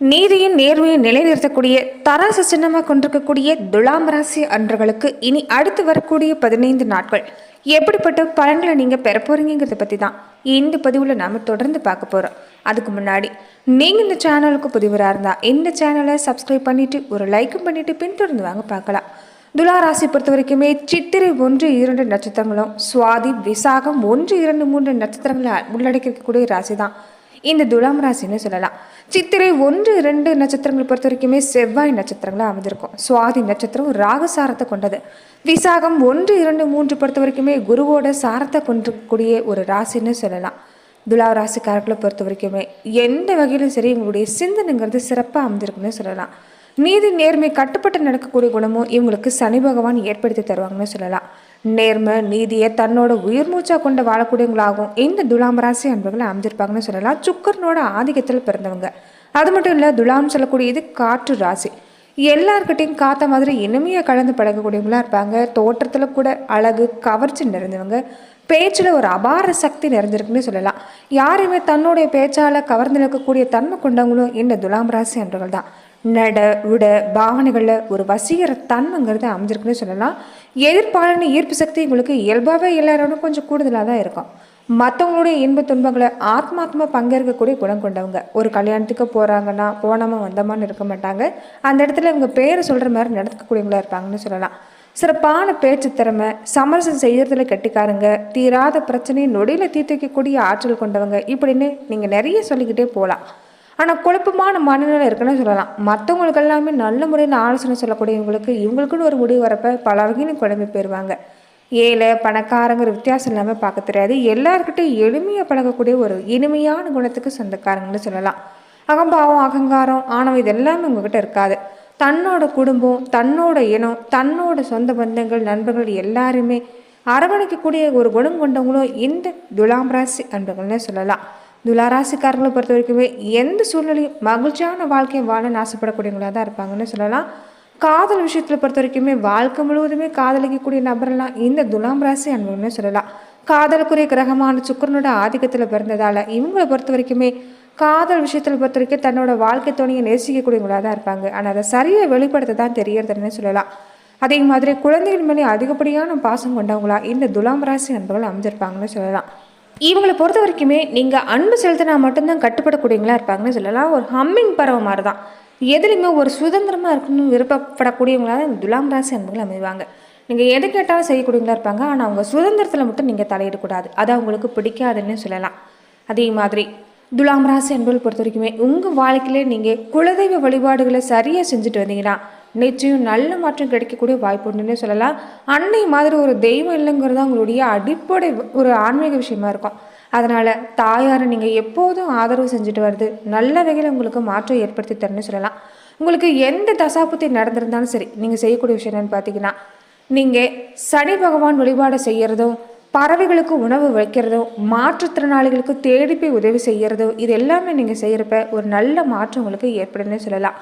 நீதியின் நேர்மையை நிலைநிறுத்தக்கூடிய தராசு சின்னமாக கொண்டிருக்கக்கூடிய துலாம் ராசி அன்றர்களுக்கு இனி அடுத்து வரக்கூடிய பதினைந்து நாட்கள் எப்படிப்பட்ட பலன்களை நீங்கள் பெற போகிறீங்கிறத பற்றி தான் இந்த பதிவில் நாம் தொடர்ந்து பார்க்க போகிறோம் அதுக்கு முன்னாடி நீங்கள் இந்த சேனலுக்கு புதிவராக இருந்தால் இந்த சேனலை சப்ஸ்கிரைப் பண்ணிவிட்டு ஒரு லைக்கும் பண்ணிவிட்டு பின்தொடர்ந்து வாங்க பார்க்கலாம். துலா ராசி பொறுத்த வரைக்குமே சித்திரை ஒன்று இரண்டு நட்சத்திரங்களும் சுவாதி விசாகம் ஒன்று இரண்டு மூன்று நட்சத்திரங்களை உள்ளடக்கிக்கூடிய ராசி தான் இந்த துலாம் ராசின்னு சொல்லலாம். சித்திரை ஒன்று இரண்டு நட்சத்திரங்களை பொறுத்த வரைக்குமே செவ்வாய் நட்சத்திரங்களாக அமைஞ்சிருக்கும் சுவாதி நட்சத்திரம் ராகசாரத்தை கொண்டது. விசாகம் ஒன்று இரண்டு மூன்று பொறுத்த வரைக்குமே குருவோட சாரத்தை கொண்டிருக்கக்கூடிய ஒரு ராசின்னு சொல்லலாம். துலா ராசிக்காரர்களை பொறுத்த வரைக்குமே எந்த வகையிலும் சரி உங்களுடைய சிந்தனைங்கிறது சிறப்பாக அமைஞ்சிருக்குன்னு சொல்லலாம். நீதி நேர்மை கட்டுப்பட்டு நடக்கக்கூடிய குணமும் இவங்களுக்கு சனி பகவான் ஏற்படுத்தி தருவாங்கன்னு சொல்லலாம். நேர்மை நீதியை தன்னோட உயிர் மூச்சா கொண்டு வாழக்கூடியவங்களாகவும் இந்த துலாம் ராசி அன்பர்களை அமைஞ்சிருப்பாங்கன்னு சொல்லலாம். சுக்கரனோட ஆதிக்கத்தில் பிறந்தவங்க. அது மட்டும் இல்லை துலாம் சொல்லக்கூடியது காற்று ராசி. எல்லார்கிட்டையும் காத்த மாதிரி இனிமையாக கலந்து பழகக்கூடியவங்களாக இருப்பாங்க. தோற்றத்தில் கூட அழகு கவர்ச்சி நிறைந்தவங்க. பேச்சில் ஒரு அபார சக்தி நிறைஞ்சிருக்குன்னு சொல்லலாம். யாரையுமே தன்னுடைய பேச்சால் கவர்ந்து நிற்கக்கூடிய தன்மை கொண்டவங்களும் இந்த துலாம் ராசி அன்பர்கள் தான். நட உட பாவனைகளில் ஒரு வசீகர தன்மைங்கிறது அமைஞ்சிருக்குன்னு சொல்லலாம். எதிர்பாலன ஈர்ப்பு சக்தி உங்களுக்கு இயல்பாகவே எல்லாரோட கொஞ்சம் கூடுதலாக தான் இருக்கும். மற்றவங்களுடைய இன்ப துன்பங்களை ஆத்மாத்மா பங்கேற்கக்கூடிய குணம் கொண்டவங்க. ஒரு கல்யாணத்துக்கு போகிறாங்கன்னா போனோமா வந்தமான்னு இருக்க மாட்டாங்க. அந்த இடத்துல இவங்க பேரை சொல்கிற மாதிரி நடக்கக்கூடியவங்களா இருப்பாங்கன்னு சொல்லலாம். சிறப்பான பேச்சு திறமை சமரசம் செய்கிறதுல கெட்டிக்காரங்க தீராத பிரச்சனையை நொடியில் தீர்த்து வைக்கக்கூடிய ஆற்றல் கொண்டவங்க இப்படின்னு நீங்கள் நிறைய சொல்லிக்கிட்டே போகலாம் ஆனால் குழப்பமான மனநிலை இருக்குன்னு சொல்லலாம். மற்றவங்களுக்கு எல்லாமே நல்ல முறையில் ஆலோசனை சொல்லக்கூடியவங்களுக்கு இவங்களுக்குன்னு ஒரு முடிவு வரப்ப பல வகையிலும் குழம்பி போயிடுவாங்க ஏழை பணக்காரங்கிற வித்தியாசம் இல்லாமல் பார்க்க தெரியாது. எல்லாருக்கிட்டையும் எளிமையாக பழகக்கூடிய ஒரு இனிமையான குணத்துக்கு சொந்தக்காரங்கன்னு சொல்லலாம். அகம்பாவம் அகங்காரம் ஆணவம் இதெல்லாமே உங்ககிட்ட இருக்காது. தன்னோட குடும்பம் தன்னோட இனம் தன்னோட சொந்த பந்தங்கள் நண்பர்கள் எல்லாருமே அரவணைக்கக்கூடிய ஒரு குணம் கொண்டவங்களும் இந்த துலாம் ராசி அன்பர்கள்னே சொல்லலாம். துளாராசிக்காரங்களை பொறுத்த வரைக்குமே எந்த சூழ்நிலையும் மகிழ்ச்சியான வாழ்க்கையை வாழன்னு ஆசைப்படக்கூடியவங்களாக தான் இருப்பாங்கன்னு சொல்லலாம். காதல் விஷயத்தில் பொறுத்த வரைக்குமே வாழ்க்கை முழுவதுமே காதலிக்கக்கூடிய நபரெல்லாம் இந்த துலாம் ராசி அன்புன்னு சொல்லலாம். காதலுக்குரிய கிரகமான சுக்கரனோட ஆதிக்கத்தில் பிறந்ததால் இவங்களை பொறுத்த வரைக்குமே காதல் விஷயத்தில் பொறுத்த வரைக்கும் தன்னோட வாழ்க்கை துணையை நேசிக்கக்கூடியவங்களாக தான் இருப்பாங்க. ஆனால் அதை சரியாக வெளிப்படுத்த தான் தெரியறதுன்னு சொல்லலாம். அதே மாதிரி குழந்தைகள் மேலே அதிகப்படியான பாசம் கொண்டவங்களா இந்த துலாம் ராசி அன்புகள் அமைஞ்சிருப்பாங்கன்னு சொல்லலாம். இவங்களை பொறுத்த வரைக்குமே நீங்கள் அன்பு செலுத்தினா மட்டும்தான் கட்டுப்படக்கூடியவங்களா இருப்பாங்கன்னு சொல்லலாம். ஒரு ஹம்மிங் பறவை மாதிரி தான் எதுலையுமே ஒரு சுதந்திரமாக இருக்கணும்னு விருப்பப்படக்கூடியவங்களாக இந்த துலாம் ராசி அன்புகள் அமைவாங்க. நீங்கள் எது கேட்டாலும் செய்யக்கூடியவங்களா இருப்பாங்க. ஆனால் அவங்க சுதந்திரத்தில் மட்டும் நீங்கள் தலையிடக்கூடாது. அது அவங்களுக்கு பிடிக்காதுன்னு சொல்லலாம். அதே மாதிரி துலாம் ராசி அன்புகள் பொறுத்த வரைக்குமே உங்கள் வாழ்க்கையிலே நீங்கள் குலதெய்வ வழிபாடுகளை சரியாக செஞ்சுட்டு வந்தீங்கன்னா நிச்சயம் நல்ல மாற்றம் கிடைக்கக்கூடிய வாய்ப்பு உண்டுன்னு சொல்லலாம். அன்னை மாதிரி ஒரு தெய்வம் இல்லைங்கிறது அவங்களுடைய அடிப்படை ஒரு ஆன்மீக விஷயமா இருக்கும். அதனால் தாயாரை நீங்கள் எப்போதும் ஆதரவு செஞ்சுட்டு வருது நல்ல வகையில் உங்களுக்கு மாற்றம் ஏற்படுத்தி தரணும்னு சொல்லலாம். உங்களுக்கு எந்த தசாபத்தை நடந்திருந்தாலும் சரி நீங்கள் செய்யக்கூடிய விஷயம் என்னன்னு பார்த்தீங்கன்னா நீங்கள் சனி பகவான் வழிபாடு செய்கிறதும் பறவைகளுக்கு உணவு வைக்கிறதோ மாற்றுத்திறனாளிகளுக்கு தேடி போய் உதவி செய்கிறதோ இது எல்லாமே நீங்கள் செய்கிறப்ப ஒரு நல்ல மாற்றம் உங்களுக்கு ஏற்படுன்னு சொல்லலாம்.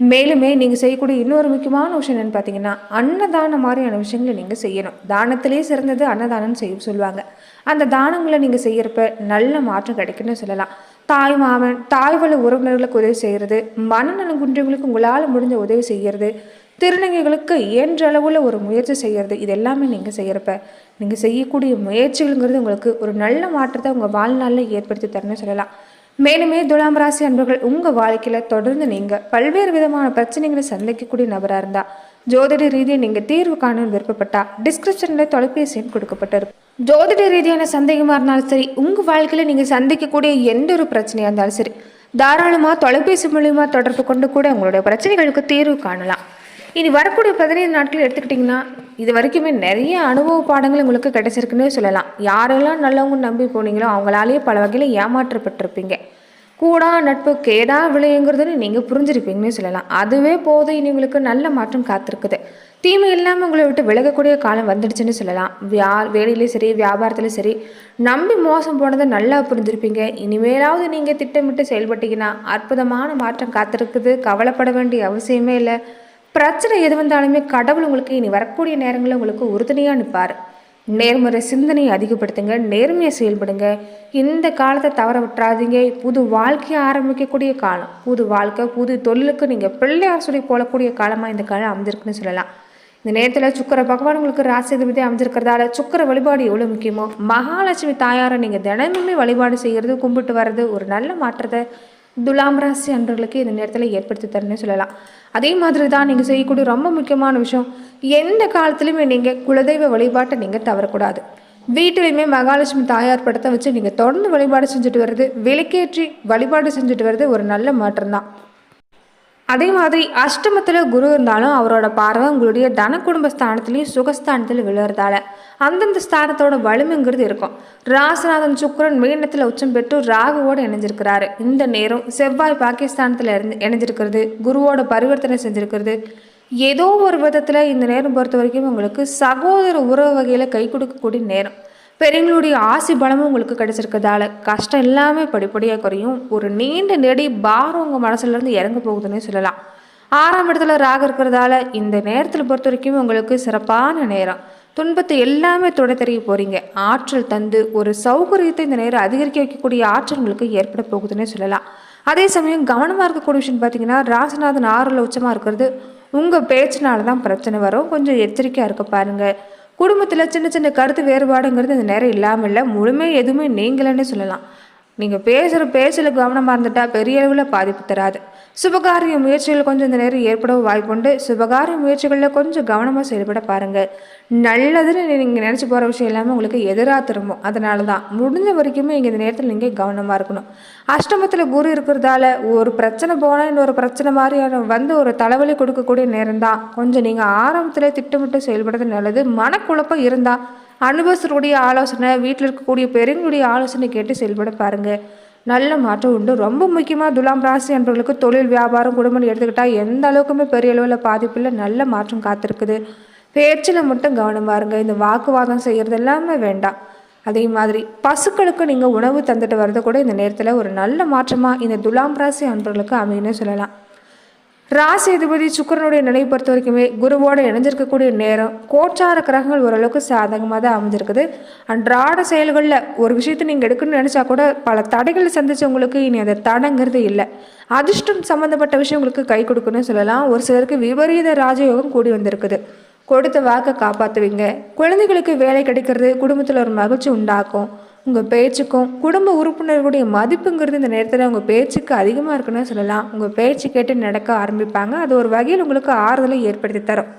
மேலுமே நீங்கள் செய்யக்கூடிய இன்னொரு முக்கியமான விஷயம் என்னென்னு பார்த்தீங்கன்னா அன்னதானம் மாதிரியான விஷயங்களை நீங்கள் செய்யணும். தானத்திலே சிறந்தது அன்னதானம் செய்ய சொல்லுவாங்க. அந்த தானங்களை நீங்கள் செய்கிறப்ப நல்ல மாற்றம் கிடைக்குன்னு சொல்லலாம். தாய் மாமன் தாய் வழி உறவினர்களுக்கு உதவி செய்கிறது மனநலம் குன்றவங்களுக்கு உங்களால் முடிஞ்ச உதவி செய்கிறது திருநங்கைகளுக்கு இயன்ற அளவில் ஒரு முயற்சி செய்கிறது இது எல்லாமே நீங்கள் செய்கிறப்ப நீங்கள் செய்யக்கூடிய முயற்சிகள்ங்கிறது உங்களுக்கு ஒரு நல்ல மாற்றத்தை உங்கள் வாழ்நாளில் ஏற்படுத்தி தரணும்னு சொல்லலாம். மேலுமே துலாம் ராசி அன்பர்கள் உங்கள் வாழ்க்கையில் தொடர்ந்து நீங்கள் பல்வேறு விதமான பிரச்சனைகளை சந்திக்கக்கூடிய நபராக இருந்தால் ஜோதிட ரீதியாக நீங்கள் தீர்வு காணணும்னு விருப்பப்பட்டால் டிஸ்கிரிப்ஷனில் தொலைபேசி எண் கொடுக்கப்பட்டிருக்கும். ஜோதிட ரீதியான சந்தேகமாக இருந்தாலும் சரி உங்கள் வாழ்க்கையில் நீங்கள் சந்திக்கக்கூடிய எந்த ஒரு பிரச்சனையாக இருந்தாலும் சரி தாராளமாக தொலைபேசி மூலியமாக தொடர்பு கொண்டு கூட உங்களுடைய பிரச்சனைகளுக்கு தீர்வு காணலாம். இனி வரக்கூடிய பதினைந்து நாட்கள் எடுத்துக்கிட்டிங்கன்னா இது வரைக்குமே நிறைய அனுபவ பாடங்கள் உங்களுக்கு கிடைச்சிருக்குன்னு சொல்லலாம். யாரெல்லாம் நல்லவங்க நம்பி போனீங்களோ அவங்களாலேயே பல வகையில் ஏமாற்றப்பட்டிருப்பீங்க. கூடா நட்பு கேடா விளையுங்கிறதுன்னு நீங்கள் புரிஞ்சிருப்பீங்கன்னு சொல்லலாம். அதுவே போதும். இனி உங்களுக்கு நல்ல மாற்றம் காத்திருக்குது. தீமை இல்லாமல் உங்களை விட்டு விலகக்கூடிய காலம் வந்துடுச்சுன்னு சொல்லலாம். வியா வேலையிலையும் சரி வியாபாரத்துலையும் சரி நம்பி மோசம் போனதை நல்லா புரிஞ்சிருப்பீங்க. இனிமேலாவது நீங்கள் திட்டமிட்டு செயல்பட்டீங்கன்னா அற்புதமான மாற்றம் காத்திருக்குது. கவலைப்பட வேண்டிய அவசியமே இல்லை. பிரச்சனை எது வந்தாலுமே கடவுள் உங்களுக்கு இனி வரக்கூடிய நேரங்களில் உங்களுக்கு உறுதுணையாக நிற்பார் நேர்முறை சிந்தனையை அதிகப்படுத்துங்க நேர்மையை செயல்படுங்க. இந்த காலத்தை தவற விட்டுறாதீங்க. புது வாழ்க்கையை ஆரம்பிக்கக்கூடிய காலம். புது வாழ்க்கை புது தொழிலுக்கு நீங்கள் பிள்ளையார் சொல்லி போகக்கூடிய காலமாக இந்த காலம் அமைஞ்சிருக்குன்னு சொல்லலாம். இந்த நேரத்தில் சுக்கர பகவான் உங்களுக்கு ராசிதிபதி அமைஞ்சிருக்கிறதால சுக்கர வழிபாடு எவ்வளோ முக்கியமோ மகாலட்சுமி தாயாரை நீங்கள் தினமுமே வழிபாடு செய்கிறது கும்பிட்டு வர்றது ஒரு நல்ல மாற்றத்தை துலாம் ராசி அன்றர்களுக்கு இந்த நேரத்தில் ஏற்படுத்தி தரணும்னு சொல்லலாம். அதே மாதிரி தான் நீங்கள் செய்யக்கூடிய ரொம்ப முக்கியமான விஷயம் எந்த காலத்துலையுமே நீங்கள் குலதெய்வ வழிபாட்டை நீங்கள் தவறக்கூடாது. வீட்டிலையுமே மகாலட்சுமி தாயார் படத்தை வச்சு நீங்கள் தொடர்ந்து வழிபாடு செஞ்சுட்டு வர்றது விளக்கேற்றி வழிபாடு செஞ்சுட்டு வர்றது ஒரு நல்ல மாற்றம் தான் அதே மாதிரி அஷ்டமத்தில் குரு இருந்தாலும் அவரோட பார்வை உங்களுடைய தன குடும்ப ஸ்தானத்துலேயும் சுகஸ்தானத்தில் விழுறதால அந்தந்த ஸ்தானத்தோட வலிமைங்கிறது இருக்கும். ராசநாதன் சுக்கரன் மீனத்தில் உச்சம் பெற்று ராகுவோடு இணைஞ்சிருக்கிறாரு. இந்த நேரம் செவ்வாய் பாகிஸ்தானத்தில் இருந்து இணைஞ்சிருக்கிறது. குருவோட பரிவர்த்தனை செஞ்சுருக்கிறது. ஏதோ ஒரு விதத்தில் இந்த நேரம் பொறுத்த வரைக்கும் உங்களுக்கு சகோதர உறவு வகையில் கை கொடுக்கக்கூடிய நேரம். பெரியங்களுடைய ஆசி பலமும் உங்களுக்கு கிடைச்சிருக்கிறதால கஷ்டம் எல்லாமே படிப்படியாக குறையும். ஒரு நீண்ட நெடி பாரம் உங்கள் மனசுலேருந்து இறங்க போகுதுன்னே சொல்லலாம். ஆறாம் இடத்துல ராக இருக்கிறதால இந்த நேரத்தில் பொறுத்த வரைக்கும் உங்களுக்கு சிறப்பான நேரம். துன்பத்தை எல்லாமே தொட தெரிய போகிறீங்க ஆற்றல் தந்து ஒரு சௌகரியத்தை இந்த நேரம் அதிகரிக்க வைக்கக்கூடிய ஆற்றல் உங்களுக்கு ஏற்பட போகுதுன்னே சொல்லலாம். அதே சமயம் கவனமாக இருக்கக்கூடிய விஷயம் பார்த்தீங்கன்னா ராசிநாதன் ஆறில் உச்சமாக இருக்கிறது. உங்கள் பேச்சினால தான் பிரச்சனை வரும். கொஞ்சம் எச்சரிக்கையாக இருக்க பாருங்கள் குடும்பத்தில் சின்ன சின்ன கருத்து வேறுபாடுங்கிறது இந்த நேரம் இல்லாமல் இல்லை முழுமை எதுவுமே நீங்களே சொல்லலாம். நீங்கள் பேசுகிற பேச்சில் கவனமாக இருந்துட்டா பெரிய அளவில் பாதிப்பு தராது. சுபகாரிய முயற்சிகள் கொஞ்சம் இந்த நேரம் ஏற்பட வாய்ப்புண்டு. சுபகாரிய முயற்சிகளில் கொஞ்சம் கவனமாக செயல்பட பாருங்கள் நல்லதுன்னு நீங்கள் நினச்சி போகிற விஷயம் எல்லாமே உங்களுக்கு எதிராக திரும்பும். அதனால தான் முடிஞ்ச வரைக்குமே இங்கே இந்த நேரத்தில் நீங்கள் கவனமாக இருக்கணும். அஷ்டமத்தில் குரு இருக்கிறதால ஒரு பிரச்சனை போனால் இன்னொரு பிரச்சனை மாதிரியான வந்து ஒரு தலைவலி கொடுக்கக்கூடிய நேரம் தான் கொஞ்சம் நீங்கள் ஆரம்பத்தில் திட்டமிட்டு செயல்படுறது நல்லது. மனக்குழப்பம் இருந்தால் அனுபவஸ்தருடைய ஆலோசனை வீட்டில் இருக்கக்கூடிய பெருங்களுடைய ஆலோசனை கேட்டு செயல்பட பாருங்கள் நல்ல மாற்றம் உண்டு. ரொம்ப முக்கியமாக துலாம் ராசி என்பவர்களுக்கு தொழில் வியாபாரம் குடும்பம் எடுத்துக்கிட்டால் எந்த அளவுக்குமே பெரிய அளவில் பாதிப்பில் நல்ல மாற்றம் காத்திருக்குது. பேச்சில் மட்டும் கவனமாக இருங்க இந்த வாக்குவாதம் செய்கிறது எல்லாமே வேண்டாம். அதே மாதிரி பசுக்களுக்கு நீங்கள் உணவு தந்துட்டு வரது கூட இந்த நேரத்தில் ஒரு நல்ல மாற்றமாக இந்த துலாம் ராசி அன்பர்களுக்கு அமையுன்னு சொல்லலாம். ராசி சுக்கரனுடைய நிலை பொறுத்த வரைக்குமே குருவோடு இணைஞ்சிருக்கக்கூடிய நேரம் கோச்சார கிரகங்கள் ஓரளவுக்கு சாதகமாக தான் அமைஞ்சிருக்குது. அன்றாட செயல்களில் ஒரு விஷயத்தை நீங்கள் எடுக்கணும்னு நினச்சா கூட பல தடைகளை சந்திச்சவங்களுக்கு இனி அந்த தடங்கிறது இல்லை. அதிர்ஷ்டம் சம்மந்தப்பட்ட விஷயம் உங்களுக்கு கை கொடுக்குன்னு சொல்லலாம். ஒரு சிலருக்கு விபரீத ராஜயோகம் கூடி வந்திருக்குது. கொடுத்த வாக்கை காப்பாற்றுவீங்க குழந்தைகளுக்கு வேலை கிடைக்கிறது குடும்பத்தில் ஒரு மகிழ்ச்சி உண்டாக்கும் உங்கள் பேச்சுக்கும் குடும்ப உறுப்பினர்களுடைய மதிப்புங்கிறது இந்த நேரத்தில் உங்கள் பேச்சுக்கு அதிகமாக இருக்குன்னு சொல்லலாம். உங்கள் பேச்சு கேட்டு நடக்க ஆரம்பிப்பாங்க. அது ஒரு வகையில் உங்களுக்கு ஆறுதலை ஏற்படுத்தி தரும்.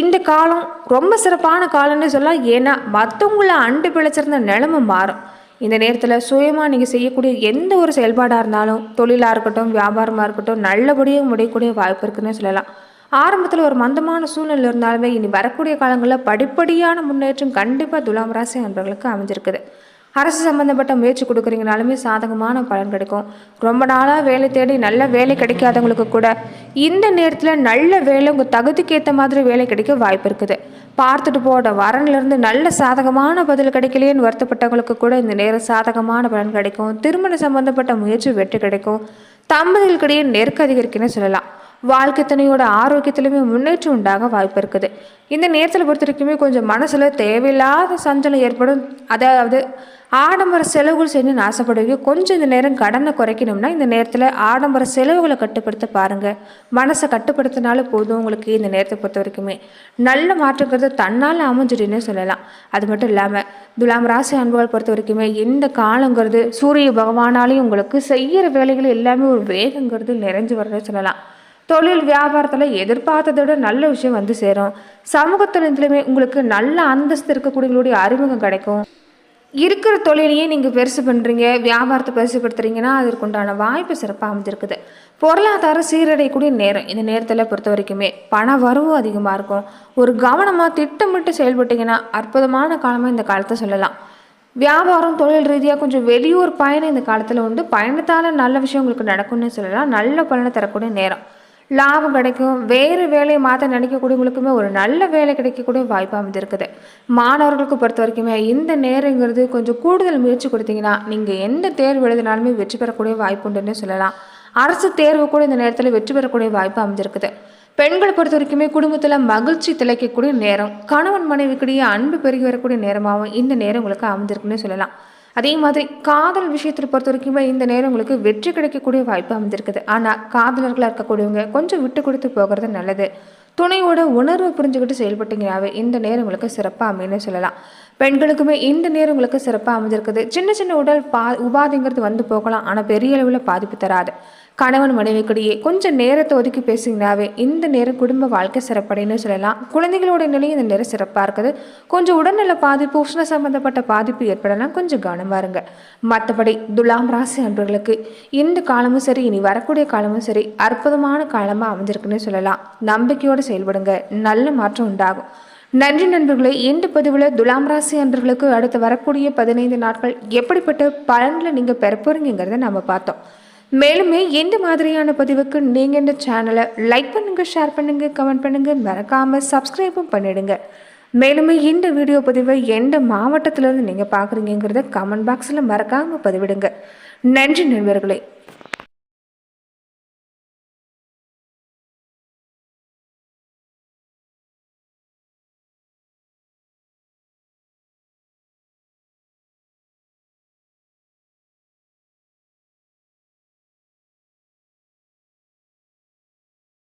இந்த காலம் ரொம்ப சிறப்பான காலம்னு சொல்லலாம். ஏன்னா மற்றவங்கள அண்டு பிழைச்சிருந்த நிலைமை மாறும். இந்த நேரத்தில் சுயமாக நீங்கள் செய்யக்கூடிய எந்த ஒரு செயல்பாடாக இருந்தாலும் தொழிலாக இருக்கட்டும் வியாபாரமாக இருக்கட்டும் நல்லபடியாக முடியக்கூடிய வாய்ப்பு இருக்குன்னு சொல்லலாம். ஆரம்பத்தில் ஒரு மந்தமான சூழ்நிலை இருந்தாலுமே இனி வரக்கூடிய காலங்களில் படிப்படியான முன்னேற்றம் கண்டிப்பாக துலாம் ராசி நண்பர்களுக்கு அமைஞ்சிருக்குது. அரசு சம்மந்தப்பட்ட முயற்சி கொடுக்குறீங்கனாலுமே சாதகமான பலன் கிடைக்கும். ரொம்ப நாளாக வேலை தேடி நல்ல வேலை கிடைக்காதவங்களுக்கு கூட இந்த நேரத்தில் நல்ல வேலை உங்கள் தகுதிக்கு ஏற்ற மாதிரி வேலை கிடைக்க வாய்ப்பு இருக்குது. பார்த்துட்டு போட வரன்லேருந்து நல்ல சாதகமான பதில் கிடைக்கலையேன்னு வருத்தப்பட்டவங்களுக்கு கூட இந்த நேரம் சாதகமான பலன் கிடைக்கும். திருமண சம்மந்தப்பட்ட முயற்சி வெற்றி கிடைக்கும். தம்பதிகளுக்கிடையே நெருக்க அதிகரிக்குன்னு சொல்லலாம். வாழ்க்கை துணையோட ஆரோக்கியத்திலுமே முன்னேற்றம் உண்டாக வாய்ப்பு இருக்குது. இந்த நேரத்தில் பொறுத்த வரைக்குமே கொஞ்சம் மனசில் தேவையில்லாத சஞ்சலம் ஏற்படும். அதாவது ஆடம்பர செலவுகள் செஞ்சு ஆசைப்படுவீங்க. கொஞ்சம் இந்த நேரம் கடனை குறைக்கணும்னா இந்த நேரத்தில் ஆடம்பர செலவுகளை கட்டுப்படுத்த பாருங்கள் மனசை கட்டுப்படுத்தினாலும் போதும் உங்களுக்கு இந்த நேரத்தை பொறுத்த வரைக்குமே. நல்ல மாற்றங்கிறது தன்னால் அமைஞ்சிடுன்னு சொல்லலாம். அது மட்டும் இல்லாமல் துலாம் ராசி அன்புகள் பொறுத்த வரைக்குமே இந்த காலங்கிறது சூரிய பகவானாலையும் உங்களுக்கு செய்கிற வேலைகள் எல்லாமே ஒரு வேகங்கிறது நிறைஞ்சு வர்றதை சொல்லலாம். தொழில் வியாபாரத்தில் எதிர்பார்த்ததை விட நல்ல விஷயம் வந்து சேரும். சமூகத்தினத்துலையுமே உங்களுக்கு நல்ல அந்தஸ்து இருக்கக்கூடியவங்களுடைய அறிமுகம் கிடைக்கும். இருக்கிற தொழிலையே நீங்கள் பெருசு பண்ணுறீங்க வியாபாரத்தை பெருசுப்படுத்துறீங்கன்னா அதற்குண்டான வாய்ப்பு சிறப்பாக அமைஞ்சிருக்குது. பொருளாதாரம் சீரடையக்கூடிய நேரம் இந்த நேரத்தில் பொறுத்த வரைக்குமே பண வரவும் அதிகமாக இருக்கும். ஒரு கவனமாக திட்டமிட்டு செயல்பட்டீங்கன்னா அற்புதமான காலமாக இந்த காலத்தை சொல்லலாம். வியாபாரம் தொழில் ரீதியாக கொஞ்சம் வெளியூர் பயணம் இந்த காலத்தில் உண்டு. பயணத்தால் நல்ல விஷயம் உங்களுக்கு நடக்கும்னு சொல்லலாம். நல்ல பலனை தரக்கூடிய நேரம். லாபம் கிடைக்கும். வேறு வேலையை மாற்ற நினைக்கக்கூடியவங்களுக்குமே ஒரு நல்ல வேலை கிடைக்கக்கூடிய வாய்ப்பு அமைஞ்சிருக்குது மாணவர்களுக்கு பொறுத்த வரைக்குமே இந்த நேரங்கிறது கொஞ்சம் கூடுதல் முயற்சி கொடுத்தீங்கன்னா நீங்கள் எந்த தேர்வு எழுதினாலுமே வெற்றி பெறக்கூடிய வாய்ப்பு உண்டுன்னு சொல்லலாம். அரசு தேர்வு கூட இந்த நேரத்தில் வெற்றி பெறக்கூடிய வாய்ப்பு அமைஞ்சிருக்குது பெண்களை பொறுத்த வரைக்குமே குடும்பத்தில் மகிழ்ச்சி திளைக்கக்கூடிய நேரம் கணவன் மனைவிக்கிடையே அன்பு பெருகி வரக்கூடிய நேரமாகவும் இந்த நேரம் உங்களுக்கு அமைஞ்சிருக்குன்னு சொல்லலாம். அதே மாதிரி காதல் விஷயத்தில் பொறுத்த வரைக்குமே இந்த நேரம் உங்களுக்கு வெற்றி கிடைக்கக்கூடிய வாய்ப்பு அமைந்திருக்குது. ஆனால் காதலர்களாக இருக்கக்கூடியவங்க கொஞ்சம் விட்டு கொடுத்து போகிறது நல்லது. துணையோட உணர்வை புரிஞ்சுக்கிட்டு செயல்பட்டீங்கனாவே இந்த நேரம் உங்களுக்கு சிறப்பாக அமைன்னு சொல்லலாம். பெண்களுக்குமே இந்த நேரம் உங்களுக்கு சிறப்பாக அமைஞ்சிருக்குது. சின்ன சின்ன உடல் பா உபாதைங்கிறது வந்து போகலாம். ஆனால் பெரிய அளவில் பாதிப்பு தராது. கணவன் மனைவிக்கிடையே கொஞ்சம் நேரத்தை ஒதுக்கி பேசிங்கனாவே இந்த நேரம் குடும்ப வாழ்க்கை சிறப்படைன்னு சொல்லலாம். குழந்தைகளோட நிலையும் இந்த நேரம் சிறப்பாக இருக்குது. கொஞ்சம் உடல்நல பாதிப்பு உஷ்ண சம்பந்தப்பட்ட பாதிப்பு ஏற்படலாம். கொஞ்சம் கவனமாக இருங்க மற்றபடி துலாம் ராசி அன்பர்களுக்கு இந்த காலமும் சரி இனி வரக்கூடிய காலமும் சரி அற்புதமான காலமாக அமைஞ்சிருக்குன்னு சொல்லலாம். நம்பிக்கையோடு செயல்படுங்க. நல்ல மாற்றம் உண்டாகும். நன்றி நண்பர்களே இந்த பதிவில் துலாம் ராசி அன்பர்களுக்கு அடுத்து வரக்கூடிய பதினைந்து நாட்கள் எப்படிப்பட்ட பலன்களை நீங்கள் பெற போகிறீங்கிறத நம்ம பார்த்தோம். மேலுமே எந்த மாதிரியான பதிவுக்கு நீங்கள் இந்த சேனலை லைக் பண்ணுங்கள் ஷேர் பண்ணுங்கள் கமெண்ட் பண்ணுங்கள் மறக்காமல் சப்ஸ்கிரைபும் பண்ணிடுங்க. மேலுமே இந்த வீடியோ பதிவை எந்த மாவட்டத்திலேருந்து நீங்கள் பார்க்குறீங்கிறத கமெண்ட் பாக்ஸில் மறக்காமல் பதிவிடுங்க. நன்றி நண்பர்களே.